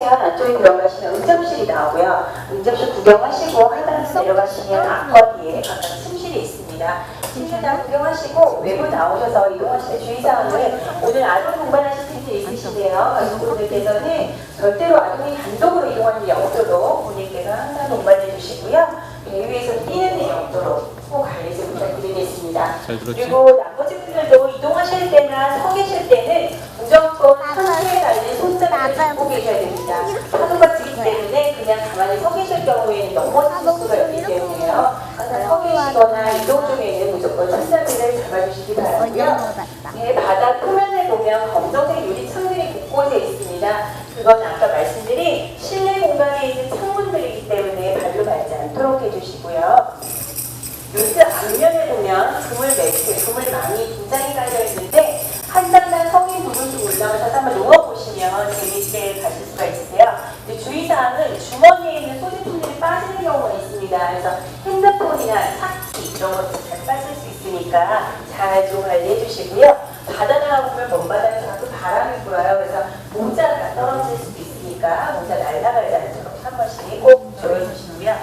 안쪽에 들어가시면 응접실이 나오고요. 응접실 구경하시고 하단에서 내려가시면 앞거리에 각각 침실이 있습니다. 침실 다 구경하시고 외부 나오셔서 이동하실 때 주의사항을 오늘 아동 동반하실 분들이 있으신데요. 가족분들께서는 절대로 아동이 단독으로 이동하는 일이 없도록 본인께서 항상 동반해 주시고요. 배 위에서 뛰는 일이 없도록 꼭 관리 좀 부탁드리겠습니다. 그리고 나머지 분들도 이동하실 때나 서 계실 때는 무조건 선수에 달린 손잡이를 잡고 계셔야 됩니다. 파도가 치기 때문에 그냥 가만히 서 계실 경우에는 넘어질 수가 있기 때문에요. 항상 서 계시거나 이동 중에는 무조건 손잡이를 잡아주시기 바라고요. 네, 바다 표면을 보면 검정색 유리 창들이 곳곳에 있습니다. 그건 아까 말씀드린 실내 공간에 있는 창문들이기 때문에 발로 밟지 않도록 해주시고요. 요트 앞면에 보면 그물 매트, 그물 망이 긴장이 깔려 있는데 한 단단 성인 부분 좀 올라가서 한번 누워보시면 재밌게 가실 수가 있으세요. 주의사항은 주머니에 있는 소지품들이 빠지는 경우가 있습니다. 그래서 핸드폰이나 차키 이런 것들 잘 빠질 수 있으니까 잘 좀 관리해 주시고요. 바다 나가보면 먼 바다에서 가끔 바람이 불어요. 그래서 모자가 떨어질 수도 있으니까 모자 날아가지 않도록 한 번씩 꼭 조여주시고요.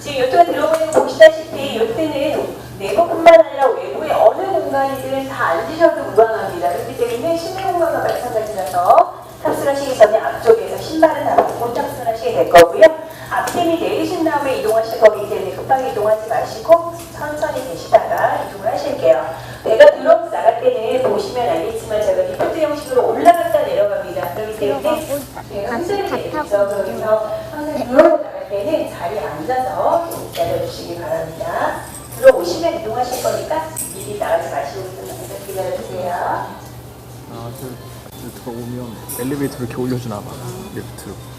지금 요트가 거 보시다시피 요트는 내부뿐만 아니라 외부의 어느 공간이든 다 앉으셔도 무방합니다. 그렇기 때문에 실내 공간과 마찬가지라서 탑승하시기 전에 앞쪽에서 신발을 다 벗고 탑승 을 하시게 될 거고요. 앞팀이 내리신 다음에 이동하실 거기 때문에 급하게 이동하지 마시고 천천히 계시다가 이동을 하실게요. 내가 들어오고 나갈 때는 보시면 알겠지만 제가 리포트 형식으로 올라갔다 내려갑니다. 그렇기 때문에 제가 흔들리게 되죠. 그래서 항상 들어오고 나갈 때는 자리에 앉아서 기다려주시기 바랍니다. 들어오시면 이동하실 거니까 미리 나가지 마시고 기다려주세요. 아, 그, 그 들어오면 엘리베이터로 이렇게 올려주나 봐. 리프트로.